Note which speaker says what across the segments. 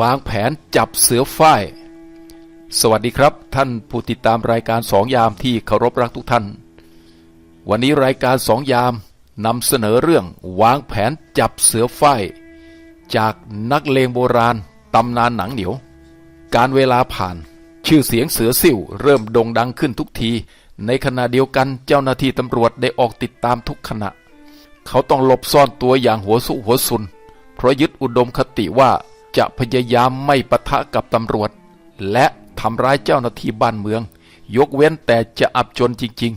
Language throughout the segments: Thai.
Speaker 1: วางแผนจับเสือฝ้าย สวัสดีครับ ท่านผู้ติดตามรายการสองยามที่เคารพรักทุกท่าน วันนี้รายการสองยามนำเสนอเรื่องวางแผนจับเสือฝ้าย จากนักเลงโบราณตำนานหนังเหนียว การเวลาผ่านชื่อเสียงเสือสิวเริ่มโด่งดังขึ้นทุกที ในขณะเดียวกันเจ้าหน้าที่ตำรวจได้ออกติดตามทุกขณะ เขาต้องหลบซ่อนตัวอย่างหัวสุหัวซุน เพราะยึดอุดมคติว่า จะพยายามไม่ปะทะกับตำรวจ และทำร้ายเจ้าหน้าที่บ้านเมือง ยกเว้นแต่จะอับจนจริง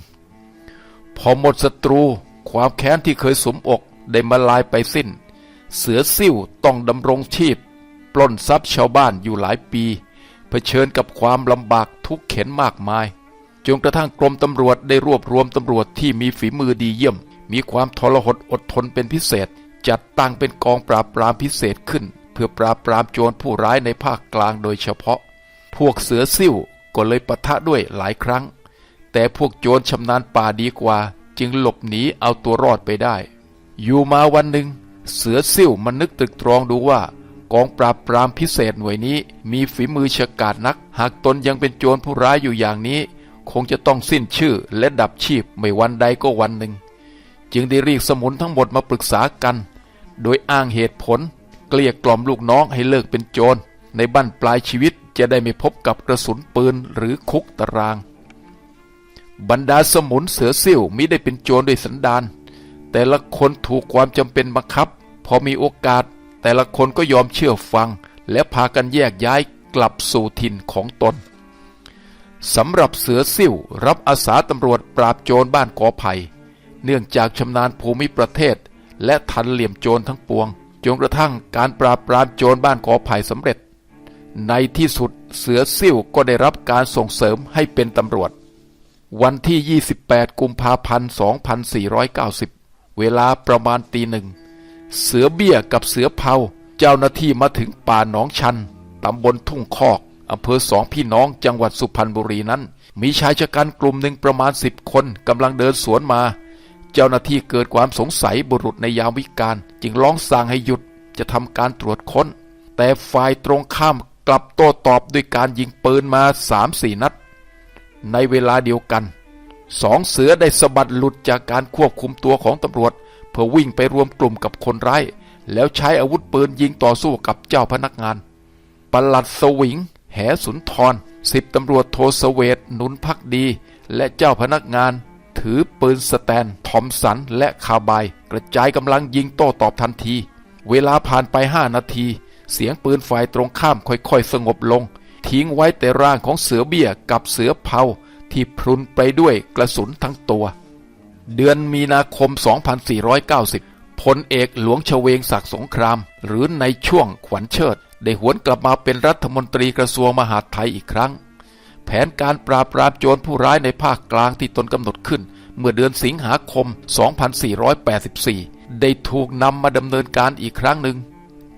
Speaker 1: ๆ พอหมดศัตรูความแค้นที่เคยสมอกได้มาลายไปสิ้น เสือซิ่วต้องดำรงชีพ ปล้นทรัพย์ชาวบ้านอยู่หลายปี เผชิญกับความลำบากทุกข์เข็นมากมายจนกระทั่งกรมตำรวจได้รวบรวมตำรวจที่มีฝีมือดีเยี่ยม มีความทรหดอดทนเป็นพิเศษ จัดตั้งเป็นกองปราบปรามพิเศษขึ้น พื่อปราบปรามโจรผู้ร้ายในภาคกลางโดยเฉพาะ พวกเสือซิ่วก็เลยปะทะด้วยหลายครั้ง แต่พวกโจรชำนาญป่าดีกว่า จึงหลบหนีเอาตัวรอดไปได้ อยู่มาวันหนึ่ง เสือซิ่วมันนึกตรึกตรองดูว่ากองปราบปรามพิเศษหน่วยนี้ มีฝีมือฉกาจนัก หากตนยังเป็นโจรผู้ร้ายอยู่อย่างนี้ คงจะต้องสิ้นชื่อและดับชีพไม่วันใดก็วันหนึ่ง จึงได้เรียกสมุนทั้งหมดมาปรึกษากัน โดยอ้างเหตุผล เกลี้ยกล่อมลูกน้องให้เลิกเป็นโจร ในบั้นปลายชีวิตจะได้ไม่พบกับกระสุนปืนหรือคุกตาราง บรรดาสมุนเสือซิ่วมิได้เป็นโจรด้วยสันดาน แต่ละคนถูกความจำเป็นบังคับ พอมีโอกาส แต่ละคนก็ยอมเชื่อฟัง และพากันแยกย้ายกลับสู่ถิ่นของตนสำหรับเสือซิ่วรับอาสาตำรวจปราบโจรบ้านกอไผ่เนื่องจากชำนาญภูมิประเทศ และทันเหลี่ยมโจรทั้งปวง จนกระทั่งการปราบปรามโจรบ้านกอไผ่สำเร็จ ในที่สุดเสือซิ่วก็ได้รับการส่งเสริมให้เป็นตำรวจ วันที่ 28 กุมภาพันธ์ 2490 เวลาประมาณตีหนึ่ง เสือเบี้ยกับเสือเผาเจ้าหน้าที่มาถึงป่าหนองชันตำบลทุ่งคอกอำเภอสองพี่น้องจังหวัดสุพรรณบุรีนั้น มีชายชะกันกลุ่มหนึ่งประมาณสิบคนกำลังเดินสวนมา เจ้าหน้าที่เกิดความสงสัยบุรุษในยามวิกาลจึงร้องสั่งให้หยุดจะทำการตรวจค้น แต่ฝ่ายตรงข้ามกลับโต้ตอบด้วยการยิงปืนมาสามสี่นัด ในเวลาเดียวกันสองเสือได้สะบัดหลุดจากการควบคุมตัวของตำรวจ เพื่อวิ่งไปรวมกลุ่มกับคนร้าย แล้วใช้อาวุธปืนยิงต่อสู้กับเจ้าพนักงานปลัดสวิง แหสุนทรสิบตำรวจโทสเวตหนุนพักดี และเจ้าพนักงาน ถือปืนสแตนทอมสัน และคาบาย กระจายกำลังยิงโต้ตอบทันที เวลาผ่านไปห้านาที เสียงปืนฝ่ายตรงข้ามค่อยๆ สงบลง ทิ้งไว้แต่ร่างของเสือเบี้ยกับเสือเผาที่พรุนไปด้วยกระสุนทั้งตัว เดือนมีนาคม 2490พลเอกหลวงเฉวงศักดิ์สงคราม หรือในช่วงขวัญเชิด ได้หวนกลับมาเป็นรัฐมนตรีกระทรวงมหาดไทยอีกครั้ง แผนการปราบปรามโจรผู้ร้ายในภาคกลางที่ตนกำหนดขึ้น เมื่อเดือนสิงหาคม 2484 ได้ถูกนำมาดำเนินการอีกครั้งหนึ่ง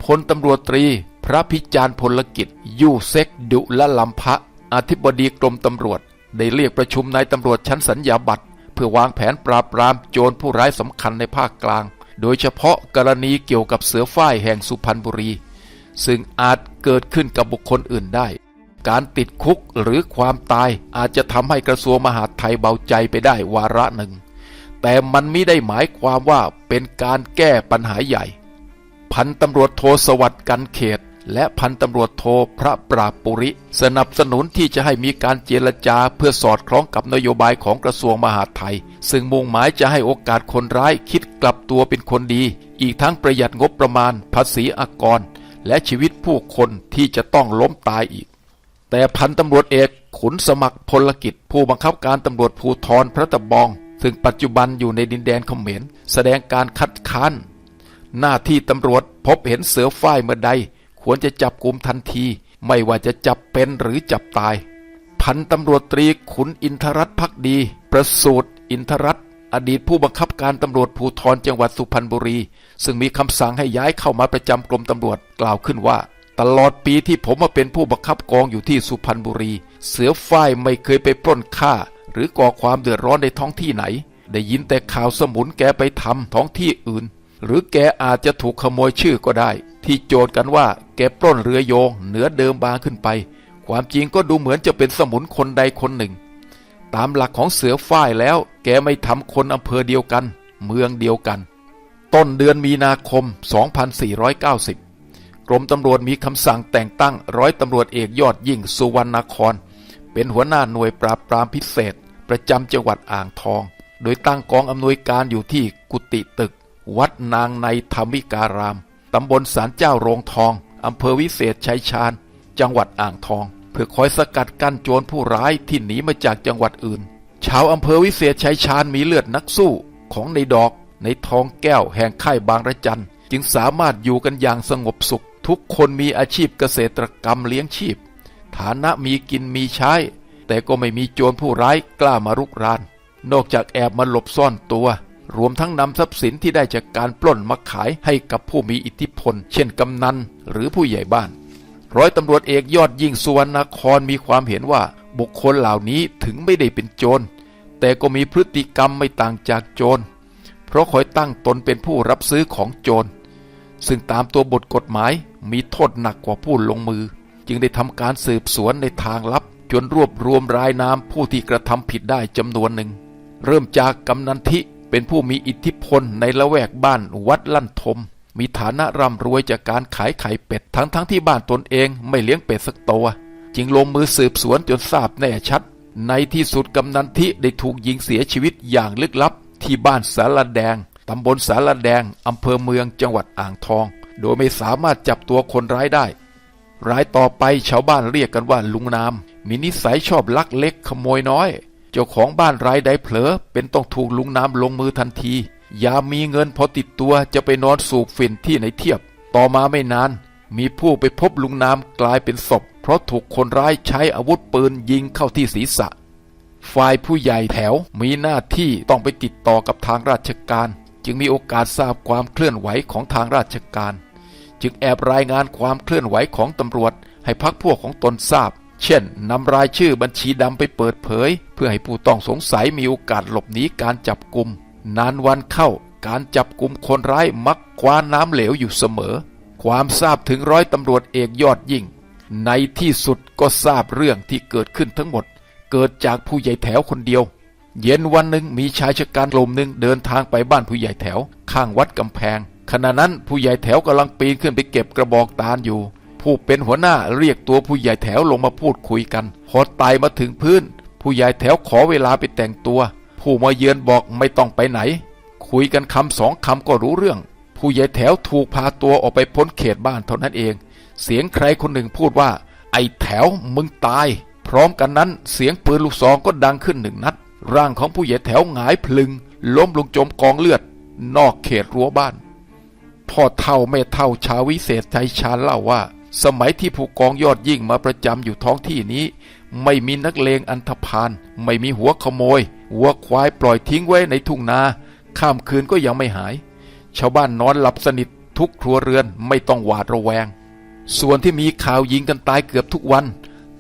Speaker 1: พลตำรวจตรี พระพิจารณ์พลกิจ ยูเซกดุละลัมพะ อธิบดีกรมตำรวจ ได้เรียกประชุมนายตำรวจชั้นสัญญาบัตรเพื่อวางแผนปราบปรามโจรผู้ร้ายสำคัญในภาคกลาง โดยเฉพาะกรณีเกี่ยวกับเสือฝ้ายแห่งสุพรรณบุรี ซึ่งอาจเกิดขึ้นกับบุคคลอื่นได้ การติดคุกหรือความตายอาจจะทำให้กระทรวงมหาดไทยเบาใจไปได้วาระหนึ่ง แต่มันไม่ได้หมายความว่าเป็นการแก้ปัญหาใหญ่ พันตำรวจโทสวัสดิ์กันเขต และพันตำรวจโทพระปราบปุริ สนับสนุนที่จะให้มีการเจรจาเพื่อสอดคล้องกับนโยบายของกระทรวงมหาดไทย ซึ่งมุ่งหมายจะให้โอกาสคนร้ายคิดกลับตัวเป็นคนดี อีกทั้งประหยัดงบประมาณ ภาษีอากร และชีวิตผู้คนที่จะต้องล้มตายอีก แต่พันตำรวจเอกขุนสมัครพลกิจ ผู้บังคับการตำรวจภูธรพระตะบอง ซึ่งปัจจุบันอยู่ในดินแดนเขมร แสดงการคัดค้าน หน้าที่ตำรวจพบเห็นเสือฝ้ายเมื่อใด ควรจะจับกลุ่มทันที ไม่ว่าจะจับเป็นหรือจับตาย พันตำรวจตรีขุนอินทรัตน์พักดี ประสูตรอินทรัตน์อดีตผู้บังคับการตำรวจภูธรจังหวัดสุพรรณบุรี ซึ่งมีคำสั่งให้ย้ายเข้ามาประจำกรมตำรวจกล่าวขึ้นว่า ตลอดปีที่ผมมาเป็นผู้บังคับกองอยู่ที่สุพรรณบุรี เสือฝ้ายไม่เคยไปปล้นฆ่า หรือก่อความเดือดร้อนในท้องที่ไหน ได้ยินแต่ข่าวสมุนแกไปทำท้องที่อื่น หรือแกอาจจะถูกขโมยชื่อก็ได้ ที่โจทย์กันว่าแกปล้นเรือโยง เหนือเดิมบางขึ้นไป ความจริงก็ดูเหมือนจะเป็นสมุนคนใดคนหนึ่ง ตามหลักของเสือฝ้ายแล้ว แกไม่ทำคนอำเภอเดียวกัน เมืองเดียวกัน ต้นเดือนมีนาคม 2490 กรมตำรวจมีคำสั่งแต่งตั้งร้อยตำรวจเอกยอดยิ่งสุวรรณคร เป็นหัวหน้าหน่วยปราบปรามพิเศษ ประจำจังหวัดอ่างทอง โดยตั้งกองอำนวยการอยู่ที่กุฏิตึก วัดนางในธรรมิการามตำบลสารเจ้าโรงทองอำเภอวิเศษชัยชาญ จังหวัดอ่างทอง เพื่อคอยสกัดกั้นโจรผู้ร้ายที่หนีมาจากจังหวัดอื่น ชาวอำเภอวิเศษชัยชาญมีเลือดนักสู้ของในดอกในทองแก้วแห่งค่ายบางระจัน จึงสามารถอยู่กันอย่างสงบสุข ทุกคนมีอาชีพเกษตรกรรมเลี้ยงชีพ ฐานะมีกินมีใช้ แต่ก็ไม่มีโจรผู้ร้ายกล้ามารุกราน นอกจากแอบมาหลบซ่อนตัว รวมทั้งนำทรัพย์สินที่ได้จากการปล้นมาขายให้กับผู้มีอิทธิพล เช่นกำนันหรือผู้ใหญ่บ้าน ร้อยตำรวจเอกยอดยิ่งสุวรรณครมีความเห็นว่าบุคคลเหล่านี้ถึงไม่ได้เป็นโจร แต่ก็มีพฤติกรรมไม่ต่างจากโจร เพราะคอยตั้งตนเป็นผู้รับซื้อของโจร ซึ่งตามตัวบทกฎหมาย มีโทษหนักกว่าผู้ลงมือ จึงได้ทำการสืบสวนในทางลับ จนรวบรวมรายนามผู้ที่กระทำผิดได้จำนวนหนึ่ง เริ่มจากกำนันทิเป็นผู้มีอิทธิพลในละแวกบ้านวัดลั่นทม มีฐานะร่ำรวยจากการขายไข่เป็ดทั้งทั้งที่บ้านตนเองไม่เลี้ยงเป็ดสักตัว จึงลงมือสืบสวนจนทราบแน่ชัด ในที่สุดกำนันทิได้ถูกยิงเสียชีวิตอย่างลึกลับ ที่บ้านสารแดงตำบลสารแดงอำเภอเมืองจังหวัดอ่างทอง โดยไม่สามารถจับตัวคนร้ายได้ รายต่อไปชาวบ้านเรียกกันว่าลุงนาม มีนิสัยชอบลักเล็กขโมยน้อย เจ้าของบ้านรายใดเผลอ เป็นต้องถูกลุงนามลงมือทันที ยามมีเงินพอติดตัวจะไปนอนสูบฝิ่นที่ไหนเทียบ ต่อมาไม่นาน มีผู้ไปพบลุงนามกลายเป็นศพ เพราะถูกคนร้ายใช้อาวุธปืนยิงเข้าที่ศีรษะฝ่ายผู้ใหญ่แถวมีหน้าที่ต้องไปติดต่อกับทางราชการ จึงมีโอกาสทราบความเคลื่อนไหวของทางราชการ จึงแอบรายงานความเคลื่อนไหวของตำรวจ ให้พักพวกของตนทราบ เช่นนำรายชื่อบัญชีดำไปเปิดเผย เพื่อให้ผู้ต้องสงสัยมีโอกาสหลบหนีการจับกลุ่มนานวันเข้าการจับกลุ่มคนร้ายมักคว้าน้ำเหลวอยู่เสมอ ความทราบถึงร้อยตำรวจเอกยอดยิ่ง ในที่สุดก็ทราบเรื่องที่เกิดขึ้นทั้งหมด เกิดจากผู้ใหญ่แถวคนเดียว เย็นวันหนึ่งมีชายชะกันกลุ่มหนึ่งเดินทางไปบ้านผู้ใหญ่แถว ข้างวัดกำแพง ขณะนั้นผู้ใหญ่แถวกำลังปีนขึ้นไปเก็บกระบอกตาลอยู่ ผู้เป็นหัวหน้าเรียกตัวผู้ใหญ่แถวลงมาพูดคุยกัน พอไต่มาถึงพื้น ผู้ใหญ่แถวขอเวลาไปแต่งตัว ผู้มาเยือนบอกไม่ต้องไปไหน คุยกันคำสองคำก็รู้เรื่อง ผู้ใหญ่แถวถูกพาตัวออกไปพ้นเขตบ้านเท่านั้นเอง เสียงใครคนหนึ่งพูดว่า ไอ้แถวมึงตาย พร้อมกันนั้นเสียงปืนลูกซองก็ดังขึ้นหนึ่งนัด ร่างของผู้ใหญ่แถวหงายพลึง ล้มลงจมกองเลือด นอกเขตรั้วบ้าน พ่อเท่าแม่เท่าชาววิเศษชัยชาญเล่าว่า สมัยที่ผู้กองยอดยิ่งมาประจำอยู่ท้องที่นี้ ไม่มีนักเลงอันธพาลไม่มีหัวขโมยวัวควายปล่อยทิ้งไว้ในทุ่งนา ข้ามคืนก็ยังไม่หาย ชาวบ้านนอนหลับสนิททุกครัวเรือนไม่ต้องหวาดระแวง ส่วนที่มีข่าวยิงกันตายเกือบทุกวัน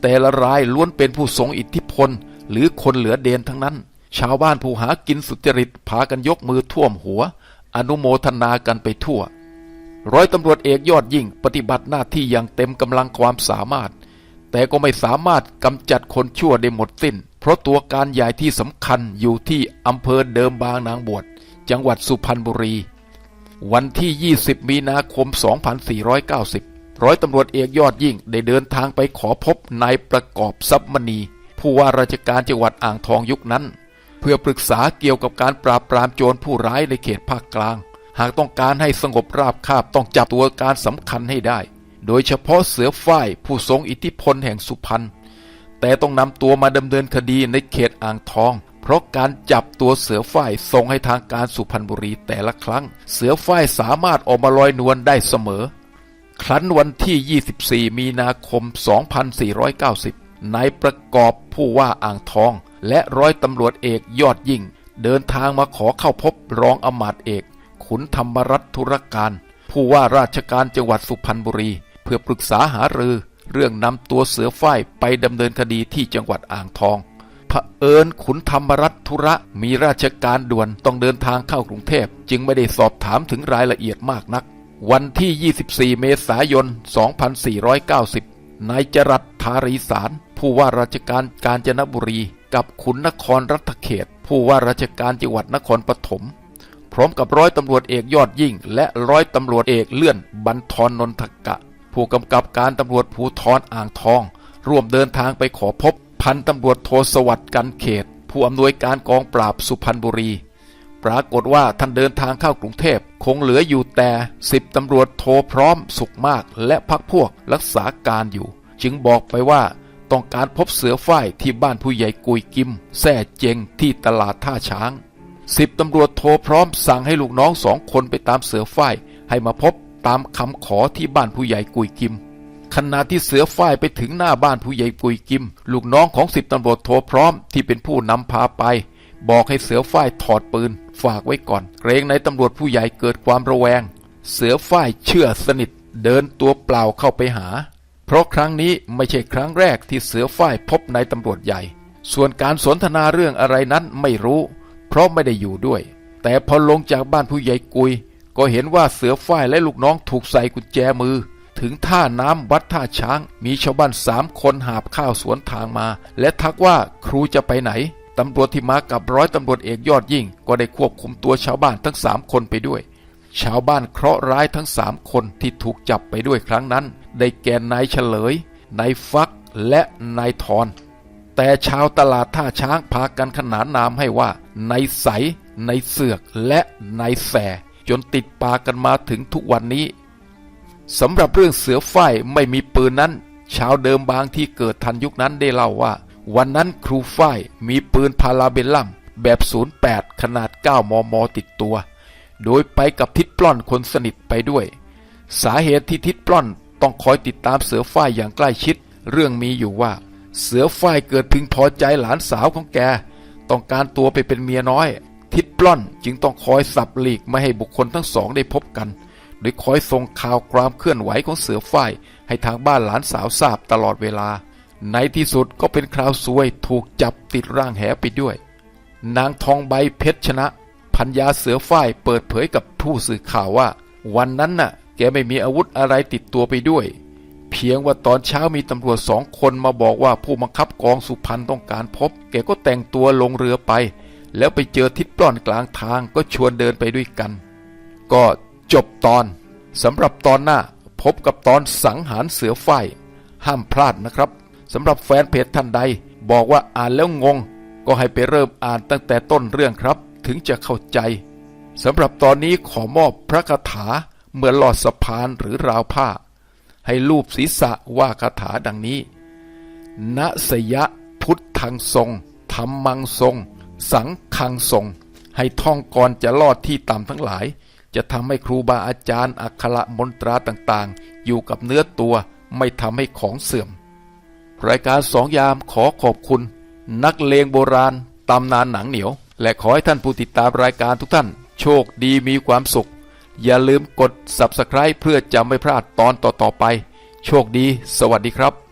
Speaker 1: แต่ละรายล้วนเป็นผู้ทรงอิทธิพล หรือคนเหลือเดนทั้งนั้น ชาวบ้านผู้หากินสุจริตพากันยกมือท่วมหัว อนุโมทนากันไปทั่ว ร้อยตำรวจเอกยอดยิ่งปฏิบัติหน้าที่อย่างเต็มกำลังความสามารถ แต่ก็ไม่สามารถกำจัดคนชั่วได้หมดสิ้น เพราะตัวการใหญ่ที่สำคัญอยู่ที่อำเภอเดิมบางนางบวชจังหวัดสุพรรณบุรี วันที่ 20 มีนาคม 2490 ร้อยตำรวจเอกยอดยิ่งได้เดินทางไปขอพบนายประกอบทรัพย์มณี ผู้ว่าราชการจังหวัดอ่างทองยุคนั้น เพื่อปรึกษาเกี่ยวกับการปราบปรามโจรผู้ร้ายในเขตภาคกลาง หากต้องการให้สงบราบคาบต้องจับตัวการสำคัญให้ได้ โดยเฉพาะเสือฝ้ายผู้ทรงอิทธิพลแห่งสุพรรณแต่ต้องนำตัวมาดำเนินคดีในเขตอ่างทอง เพราะการจับตัวเสือฝ้ายส่งให้ทางการสุพรรณบุรีแต่ละครั้ง เสือฝ้ายสามารถออกมาลอยนวลได้เสมอ ครั้นวันที่ 24 มีนาคม 2490นายประกอบผู้ว่าอ่างทอง และร้อยตำรวจเอกยอดยิ่ง เดินทางมาขอเข้าพบรองอมาตย์เอก ขุนธรรมรัตธุรการ ผู้ว่าราชการจังหวัดสุพรรณบุรี เพื่อปรึกษาหารือ เรื่องนำตัวเสือฝ้ายไปดำเนินคดีที่จังหวัดอ่างทองเผอิญขุนธรรมรัตธุระมีราชการด่วนต้องเดินทางเข้ากรุงเทพ จึงไม่ได้สอบถามถึงรายละเอียดมากนัก วันที่ 24 เมษายน 2490 นายจรัสธารีสาร ผู้ว่าราชการกาญจนบุรี กับขุนนครรัฐเขต ผู้ว่าราชการจังหวัดนครปฐม ร้อมกับร้อยตำรวจเอกยอดยิ่ง และร้อยตำรวจเอกเลื่อนบันทอนนนทกะ ผู้กำกับการตำรวจภูทรอ่างทอง ร่วมเดินทางไปขอพบ พันตำรวจโทสวัสดิ์กันเขต ผู้อำนวยการกองปราบสุพรรณบุรี ปรากฏว่าท่านเดินทางเข้ากรุงเทพคงเหลืออยู่แต่สิบตำรวจโทพร้อมสุขมาก และพักพวกรักษาการอยู่ จึงบอกไปว่าต้องการพบเสือฝ้ายที่บ้านผู้ใหญ่กุยกิมแซ่เจงที่ตลาดท่าช้าง สิบตำรวจโทรพร้อมสั่งให้ลูกน้องสองคนไปตามเสือฝ้ายให้มาพบตามคำขอที่บ้านผู้ใหญ่กุยกิม ขณะที่เสือฝ้ายไปถึงหน้าบ้านผู้ใหญ่กุยกิม ลูกน้องของสิบตำรวจโทรพร้อมที่เป็นผู้นำพาไป บอกให้เสือฝ้ายถอดปืน ฝากไว้ก่อน เกรงในตำรวจผู้ใหญ่เกิดความระแวง เสือฝ้ายเชื่อสนิท เดินตัวเปล่าเข้าไปหา เพราะครั้งนี้ไม่ใช่ครั้งแรกที่เสือฝ้ายพบนายตำรวจใหญ่ ส่วนการสนทนาเรื่องอะไรนั้นไม่รู้ เพราะไม่ได้อยู่ด้วย แต่พอลงจากบ้านผู้ใหญ่กุย ก็เห็นว่าเสือฝ้ายและลูกน้องถูกใส่กุญแจมือ ถึงท่าน้ำวัดท่าช้าง มีชาวบ้านสามคนหาบข้าวสวนทางมา และทักว่าครูจะไปไหนตำรวจที่มากับร้อยตำรวจเอกยอดยิ่ง ก็ได้ควบคุมตัวชาวบ้านทั้งสามคนไปด้วย ชาวบ้านเคราะห์ร้ายทั้งสามคนที่ถูกจับไปด้วยครั้งนั้น ได้แก่นายเฉลยนายฟักและนายทอน แต่ชาวตลาดท่าช้างพากันขนานนามให้ว่า ในายในเสือกและในแส จนติดปากกันมาถึงทุกวันนี้สำหรับเรื่องเสือฝ้ายไม่มีปืนนั้น ชาวเดิมบางที่เกิดทันยุคนั้นได้เล่าว่า วันนั้นครูฝ้ายมีปืนพาราเบลลัมแบบ 08 ขนาด 9 มม ติดตัว โดยไปกับทิดปล้อนคนสนิทไปด้วย สาเหตุที่ทิดปล้อนต้องคอยติดตามเสือฝ้ายอย่างใกล้ชิด เรื่องมีอยู่ว่า เสือฝ้ายเกิดพึงพอใจหลานสาวของแก ต้องการตัวไปเป็นเมียน้อย ทิดปล้อนจึงต้องคอยสับหลีกไม่ให้บุคคลทั้งสองได้พบกันโดยคอยส่งข่าวความเคลื่อนไหวของเสือฝ้ายให้ทางบ้านหลานสาวทราบตลอดเวลา ในที่สุดก็เป็นคราวซวยถูกจับติดร่างแหไปด้วย นางทองใบเพชรชนะพัญญาเสือฝ้ายเปิดเผยกับผู้สื่อข่าวว่า วันนั้นน่ะ แกไม่มีอาวุธอะไรติดตัวไปด้วย เพียงว่าตอนเช้ามีตำรวจสองคนมาบอกว่าผู้บังคับกองสุพรรณต้องการพบ แกก็แต่งตัวลงเรือไป แล้วไปเจอทิดปล้อนกลางทางก็ชวนเดินไปด้วยกัน ก็จบตอนสำหรับตอนหน้าพบกับตอนสังหารเสือฝ้ายห้ามพลาดนะครับสำหรับแฟนเพจท่านใด บอกว่าอ่านแล้วงง ก็ให้ไปเริ่มอ่านตั้งแต่ต้นเรื่องครับ ถึงจะเข้าใจสำหรับตอนนี้ขอมอบพระคาถาเมื่อลอดสะพานหรือราวผ้า ให้ลูบศีรษะว่าคาถาดังนี้ณสยะพุทธังทรงธรรมังทรง สังคังทรง ให้ท่องก่อนจะลอดที่ต่ำทั้งหลาย จะทำให้ครูบาอาจารย์อักขระมนตราต่างๆ อยู่กับเนื้อตัวไม่ทำให้ของเสื่อม รายการสองยามขอขอบคุณ นักเลงโบราณตำนานหนังเหนียว และขอให้ท่านผู้ติดตามรายการทุกท่าน โชคดีมีความสุข อย่าลืมกด Subscribe เพื่อจะไม่พลาดตอนต่อๆไป โชคดี สวัสดีครับ